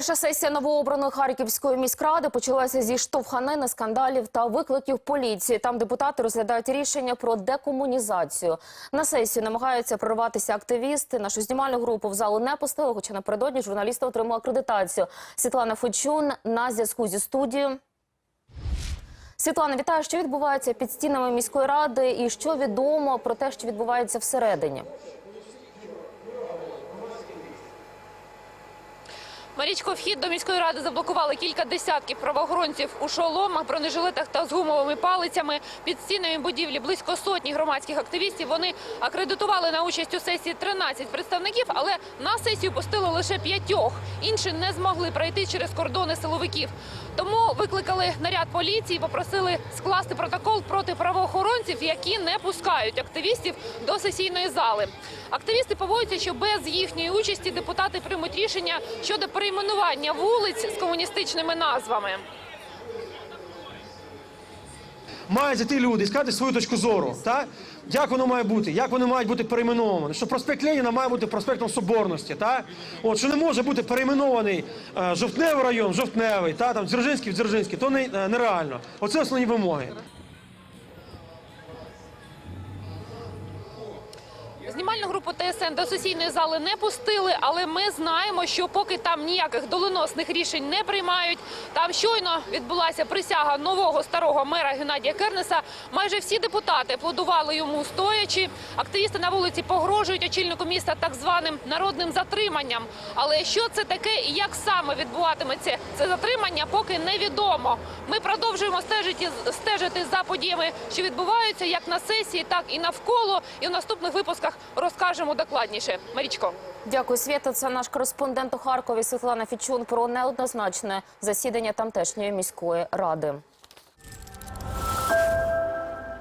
Перша сесія новообраної Харківської міськради почалася зі штовханини, скандалів та викликів поліції. Там депутати розглядають рішення про декомунізацію. На сесію намагаються прорватися активісти. Нашу знімальну групу в залу не пустили, хоча напередодні журналісти отримали акредитацію. Світлана Фочун на зв'язку зі студією. Світлана, вітаю. Що відбувається під стінами міської ради і що відомо про те, що відбувається всередині? Марічко, вхід до міської ради заблокували кілька десятків правоохоронців у шоломах, бронежилетах та з гумовими палицями. Під стінами будівлі близько сотні громадських активістів. Вони акредитували на участь у сесії 13 представників, але на сесію пустили лише п'ятьох. Інші не змогли пройти через кордони силовиків. Тому викликали наряд поліції, попросили скласти протокол проти правоохоронців, які не пускають активістів до сесійної зали. Активісти поводяться, що без їхньої участі депутати приймуть рішення щодо перейменування вулиць з комуністичними назвами. мають зайти люди і сказати свою точку зору. Так? Як воно має бути? Як вони мають бути перейменовані? Що проспект Леніна має бути проспектом Соборності, так? От, що не може бути перейменований е, Жовтневий район, Жовтневий, та, там, Дзержинський, в Дзержинський, то не, е, нереально. Оце основні вимоги. Знімальну групу ТСН до сесійної зали не пустили, але ми знаємо, що поки там ніяких доленосних рішень не приймають. Там щойно відбулася присяга нового старого мера Геннадія Кернеса. Майже всі депутати аплодували йому стоячи. Активісти на вулиці погрожують очільнику міста так званим народним затриманням. Але що це таке і як саме відбуватиметься це затримання, поки невідомо. Ми продовжуємо стежити стежити за подіями, що відбуваються як на сесії, так і навколо. І в наступних випусках розкажемо докладніше. Марічко. Дякую, Свєта. Це наш кореспондент у Харкові Світлана Фічун про неоднозначне засідання тамтешньої міської ради.